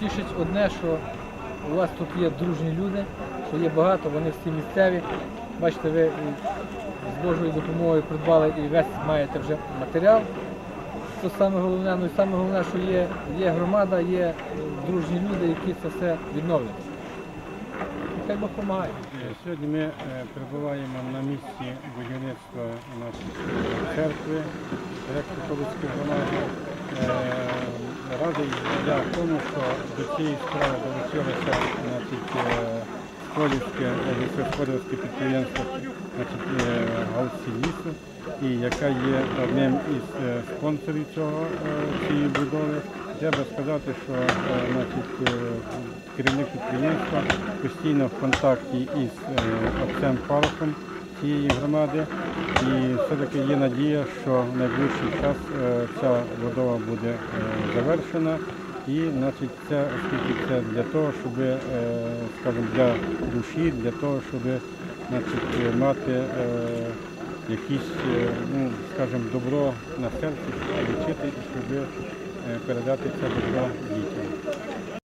тішить одне, що у вас тут є дружні люди, що є багато, вони всі місцеві. Бачите, ви з Божою допомогою придбали і весь маєте вже матеріал. Це саме головне, ну і саме головне, що є, є громада, є е, дружні люди, які це все відновлять. Хай Бог допомагає. Е, Сьогодні ми е, перебуваємо на місці будівництва значить, церкви Греко-католицької громади. Е, Радий я тому, що до цієї справи долучилося значить, е, Сколівське лісогосподарське підприємство е, лісу, і яка є одним із е, спонсорів цього, е, цієї будови. Треба сказати, що е, значить, е, керівник підприємства постійно в контакті із е, отцем Парохом цієї громади. І все-таки є надія, що в найближчий час е, ця будова буде е, завершена. І значить, це, оскільки це для того, щоб, е, скажімо, для душі, для того, щоб значить, мати якісь, ну, скажімо, добро на серці, лічити і щоб передати це добро дітям.